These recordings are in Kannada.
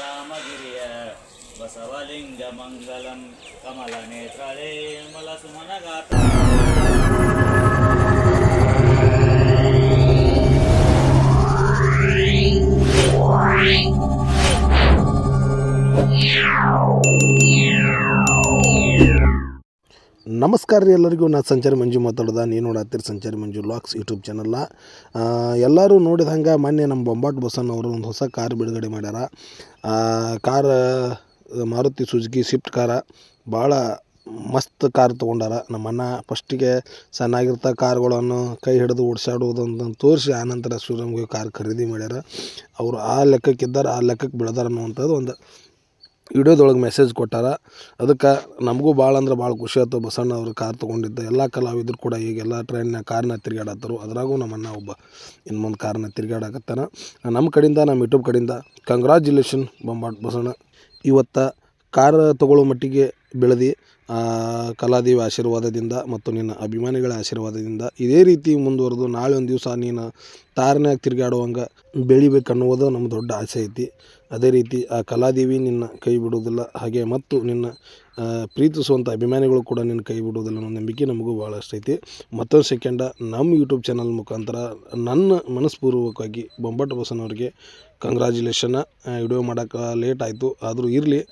ರಾಮಗಿರಿಯ ಬಸವಲಿಂಗ ಮಂಗಲಂ ಕಮಲ ನೇತ್ರಳೆ ನಮಸ್ಕಾರ ರೀ ಎಲ್ಲರಿಗೂ. ನಾನು ಸಂಚಾರಿ ಮಂಜು ಮಾತಾಡ್ದೆ. ನೀವು ನೋಡತ್ತೀರಿ ಸಂಚಾರಿ ಮಂಜು ಲಾಕ್ಸ್ ಯೂಟ್ಯೂಬ್ ಚಾನಲ್ಲ ಎಲ್ಲರೂ ನೋಡಿದ ಹಂಗೆ ಮೊನ್ನೆ ನಮ್ಮ ಬೊಂಬಾಟ್ ಬಸನ್ ಅವರು ಒಂದು ಹೊಸ ಕಾರ್ ಬಿಡುಗಡೆ ಮಾಡ್ಯಾರ. ಕಾರ್, ಮಾರುತಿ ಸುಜುಕಿ ಸ್ವಿಫ್ಟ್ ಕಾರ. ಭಾಳ ಮಸ್ತ್ ಕಾರ್ ತೊಗೊಂಡಾರ. ನಮ್ಮ ಅಣ್ಣ ಫಸ್ಟಿಗೆ ಸಣ್ಣಾಗಿರ್ತ ಕಾರ್ಗಳನ್ನು ಕೈ ಹಿಡಿದು ಓಡಿಸಾಡುವುದಂತ ತೋರಿಸಿ ಆನಂತರ ಶಿವರಾಮ್ಗೆ ಕಾರ್ ಖರೀದಿ ಮಾಡ್ಯಾರ. ಅವರು ಆ ಲೆಕ್ಕಕ್ಕಿದ್ದಾರೆ, ಆ ಲೆಕ್ಕಕ್ಕೆ ಬೆಳೆದಾರ ಅನ್ನುವಂಥದ್ದು ಒಂದು ವಿಡಿಯೋದೊಳಗೆ ಮೆಸೇಜ್ ಕೊಟ್ಟಾರ. ಅದಕ್ಕೆ ನಮಗೂ ಭಾಳ ಅಂದ್ರೆ ಭಾಳ ಖುಷಿ ಆಯ್ತು ಬಸಣ್ಣ ಅವರು ಕಾರ್ ತೊಗೊಂಡಿದ್ದ ಎಲ್ಲ ಕಲಾವಿದರು ಕೂಡ ಈಗ ಎಲ್ಲ ಟ್ರೈನ್ನ ಕಾರ್ನ ತಿರುಗಾಡತ್ತರು ಅದ್ರಾಗೂ ನಮ್ಮನ್ನ ಒಬ್ಬ ಇನ್ನು ಮುಂದೆ ಕಾರ್ನ ತಿರುಗಾಡಕತ್ತಾನ ನಮ್ಮ ಕಡೆಯಿಂದ ನಮ್ಮ ಯೂಟ್ಯೂಬ್ ಕಡೆಯಿಂದ ಕಂಗ್ರಾಚ್ಯುಲೇಷನ್ ಬೊಂಬಾಟ್ ಬಸಣ್ಣ. ಇವತ್ತು ಕಾರ್ ತಗೊಳ್ಳೋ ಮಟ್ಟಿಗೆ ಬೆಳೆದು ಆ, ಕಲಾದೇವಿ ಆಶೀರ್ವಾದದಿಂದ ಮತ್ತು ನಿನ್ನ ಅಭಿಮಾನಿಗಳ ಆಶೀರ್ವಾದದಿಂದ ಇದೇ ರೀತಿ ಮುಂದುವರೆದು ನಾಳೆ ಒಂದು ದಿವಸ ನೀನು ತಾರನ್ಯಾಗ ತಿರುಗಾಡುವಂಗೆ ಬೆಳಿಬೇಕನ್ನುವುದು ನಮ್ಮ ದೊಡ್ಡ ಆಸೆ ಐತಿ. ಅದೇ ರೀತಿ ಆ ಕಲಾದೇವಿ ನಿನ್ನ ಕೈ ಬಿಡುವುದಿಲ್ಲ ಹಾಗೆ ಮತ್ತು ನಿನ್ನ ಪ್ರೀತಿಸುವಂಥ ಅಭಿಮಾನಿಗಳು ಕೂಡ ನಿನ್ನ ಕೈ ಬಿಡುವುದಿಲ್ಲ ಅನ್ನೋ ನಂಬಿಕೆ ನಮಗೂ ಭಾಳಷ್ಟು ಐತಿ. ಮತ್ತೊಂದು ಸೆಕೆಂಡ ನಮ್ಮ ಯೂಟ್ಯೂಬ್ ಚಾನಲ್ ಮುಖಾಂತರ ನನ್ನ ಮನಸ್ಪೂರ್ವಕವಾಗಿ ಬೊಂಬಾಟ್ ಬಸನವ್ರಿಗೆ ಕಂಗ್ರ್ಯಾಚುಲೇಷನ್ನ ವಿಡಿಯೋ ಮಾಡೋಕೆ ಲೇಟ್ ಆಯಿತು ಆದರೂ ಇರಲಿ.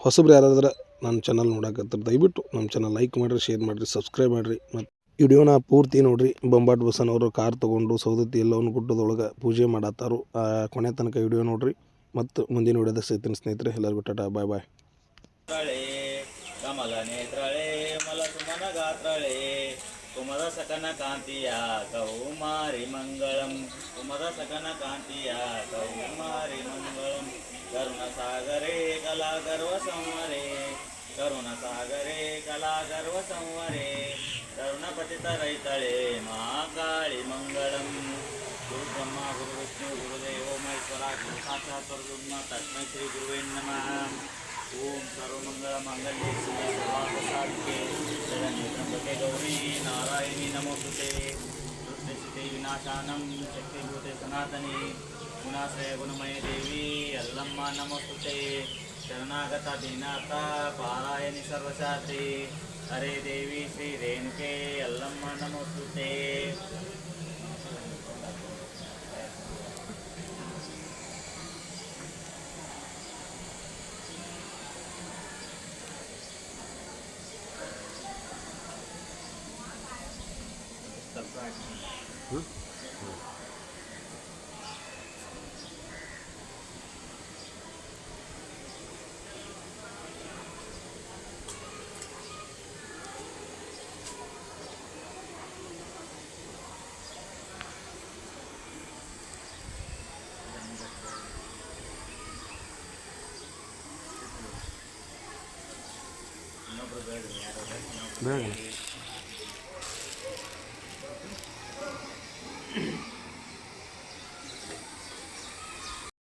ಹೊಸಬ್ರು ಯಾರಾದ್ರೆ ನನ್ನ ಚಾನಲ್ ನೋಡಕತ್ತಾರೆ ದಯವಿಟ್ಟು ನಮ್ಮ ಚಾನಲ್ ಲೈಕ್ ಮಾಡಿರಿ ಶೇರ್ ಮಾಡಿರಿ ಸಬ್ಸ್ಕ್ರೈಬ್ ಮಾಡಿರಿ. ಮತ್ತು ವಿಡಿಯೋನ ಪೂರ್ತಿ ನೋಡಿರಿ. ಬೊಂಬಾಟ್ ಬಸನ್ ಅವರು ಕಾರ್ ತೊಗೊಂಡು ಸೌದತ್ತಿ ಎಲ್ಲವನ್ನು ಗುಡ್ಡದೊಳಗೆ ಪೂಜೆ ಮಾಡತ್ತಾರು. ಕೊನೆ ತನಕ ವಿಡಿಯೋ ನೋಡ್ರಿ. ಮತ್ತು ಮುಂದಿನ ವಿಡಿಯೋದಾಗ ಸಿಗ್ತೀನಿ ಸ್ನೇಹಿತರೆ. ಎಲ್ಲರಿಗೂ ಟಾಟಾ ಬಾಯ್ ಬಾಯ್ ಕಮಲ ಮಲ ಸುಮನ ಗಾತ್ರಳೆ. ಸಕನ ಕಾಂತಿಯ ಕೌಮಾರಿ ಮಂಗಳಂ. ಕುಮದ ಸಕನ ಕಾಂತಿಯ ಕೌಮಾರಿ ಮಂಗಳಂ. ಕರುಣ ಸಾಗರೇ ಕಲಾ ಗರ್ವ ಸಂವರೇ. करुणसागरे कला सर्वसंवरे करुणपतितरैतळे महाकाळि मङ्गलम् गुरुब्रह्मा गुरुविष्णु गुरुदेवो महेश्वरा गुरुसाक्षात् परब्रह्म तस्मै श्रीगुरुवे नमः ॐ सर्वमङ्गलमाङ्गल्ये शिवासादिके जगन्नित्रम्बके गौरी नारायणी नमोस्तुते दुष्टस्थिते विनाशानं शक्तिभूते सनातनी गुणाश्रय गुणमये देवी अल्लम्मा नमोस्तुते శరణాగత దీనాథ పారాయణి సర్వశాస్త్రి హరే దేవి శ్రీ రేణుకే ఎల్లమ్మ నమోస్తుతే Hmm? hmm. Very. Bergen.